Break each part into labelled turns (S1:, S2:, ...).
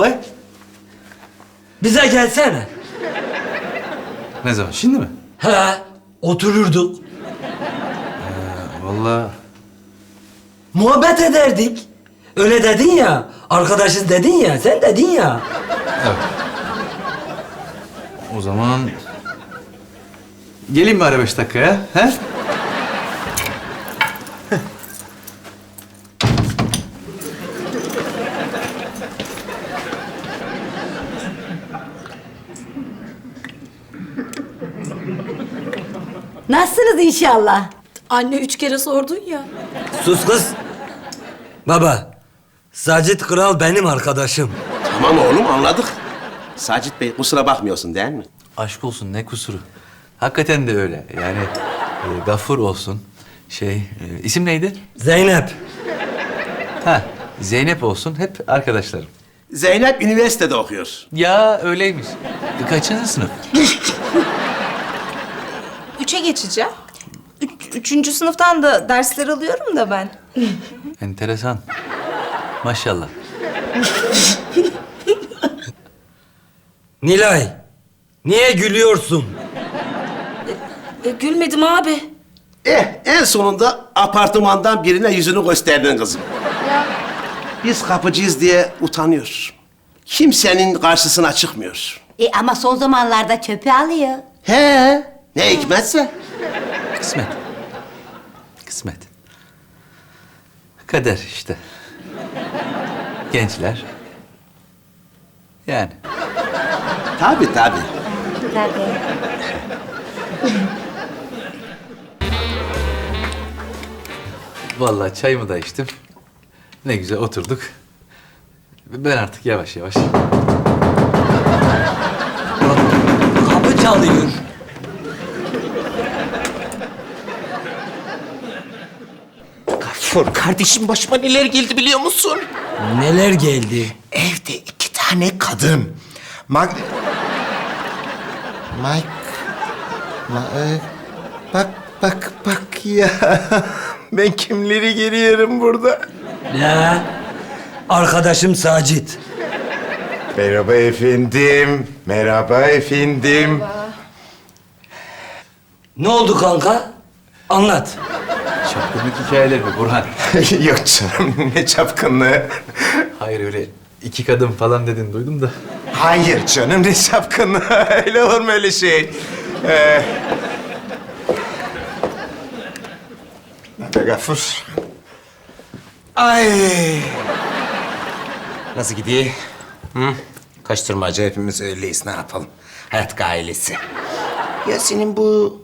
S1: Vay.
S2: Bize gelsene.
S1: Ne zaman? Şimdi mi?
S2: He, otururduk.
S1: Vallahi
S2: Muhabbet ederdik. Öyle dedin ya, arkadaşız dedin ya, sen dedin ya.
S1: evet. O zaman geleyim mi ara beş dakikaya? He?
S3: Nasılsınız inşallah?
S4: Anne üç kere sordun ya.
S2: Sus kız. Baba, Sacit Kral benim arkadaşım.
S5: Tamam oğlum anladık. Sacit Bey kusura bakmıyorsun değil mi?
S1: Aşk olsun ne kusuru. Hakikaten de öyle. Yani e, Gafur olsun. Şey, e, isim neydi?
S2: Zeynep.
S1: Ha, Zeynep olsun. Hep arkadaşlarım.
S5: Zeynep üniversitede okuyor.
S1: Ya öyleymiş. Kaçıncı sınıf?
S4: Geçeceğim. Üç- üçüncü sınıftan da dersler alıyorum da ben.
S1: Enteresan. Maşallah.
S2: Nilay, niye gülüyorsun?
S4: E, gülmedim abi.
S5: Eh en sonunda apartmandan birine yüzünü gösterdin kızım. Biz kapıcıyız diye utanıyor. Kimsenin karşısına çıkmıyor.
S3: E ama son zamanlarda çöpü alıyor.
S5: He ne hikmetse.
S1: Kısmet. Kısmet. Kader işte. Gençler. Yani.
S5: Tabii tabii.
S3: Tabii.
S1: Vallahi çayımı da içtim. Ne güzel oturduk. Ben artık yavaş yavaş.
S2: Kapı çalıyor.
S6: Gafur kardeşim başıma neler geldi biliyor musun?
S2: Neler geldi?
S6: Evde iki tane kadın. Mag... Mike... Ma... e, Bak bak bak ya. Ben kimleri görüyorum burada?
S2: Ya, arkadaşım Sacit.
S6: Merhaba efendim. Merhaba efendim.
S2: Ne oldu kanka? Anlat.
S1: Çapkınlık hikayeleri mi Burhan?
S6: Yok canım ne çapkınlığı.
S1: Hayır öyle iki kadın falan dedin duydum da.
S6: Hayır canım ne çapkınlığı. öyle olur mu öyle şey? Ee... Be Gafur. Ay. Nasıl gidiyor? Hı? Kaçtırmaca hepimiz öyleyiz. Ne yapalım? Hayat ailesi. Ya senin bu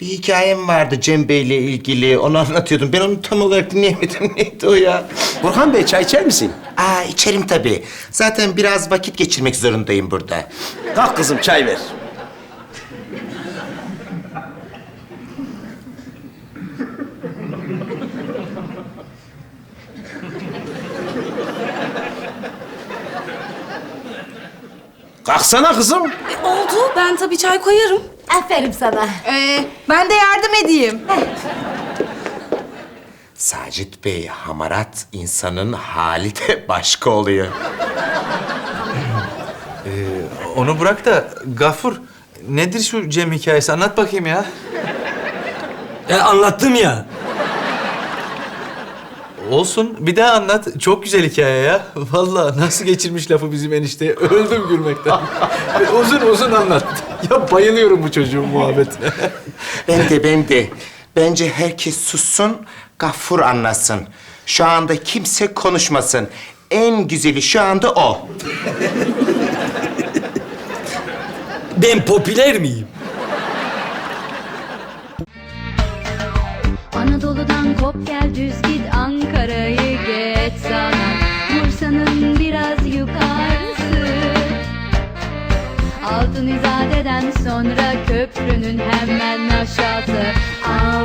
S6: bir hikayen vardı Cem Bey'le ilgili. Onu anlatıyordun. Ben onu tam olarak dinleyemedim. Neydi o ya?
S5: Burhan Bey çay içer misin?
S6: Aa içerim tabii. Zaten biraz vakit geçirmek zorundayım burada.
S5: Kalk kızım çay ver. Kalksana kızım.
S4: E, oldu. Ben tabii çay koyarım.
S3: Aferin sana.
S4: Ee, ben de yardım edeyim.
S6: Sacit Bey, hamarat insanın hali de başka oluyor.
S1: Onu bırak da Gafur nedir şu Cem hikayesi anlat bakayım ya.
S2: E anlattım ya.
S1: Olsun bir daha anlat. Çok güzel hikaye ya. Vallahi nasıl geçirmiş lafı bizim enişte. Öldüm gülmekten. uzun uzun anlat. Ya bayılıyorum bu çocuğun muhabbetine.
S6: Ben de, ben de. Bence herkes sussun, Gaffur anlasın. Şu anda kimse konuşmasın. En güzeli şu anda o.
S2: Ben popüler miyim?
S7: Sonra köprünün hemen aşağısı. Yakası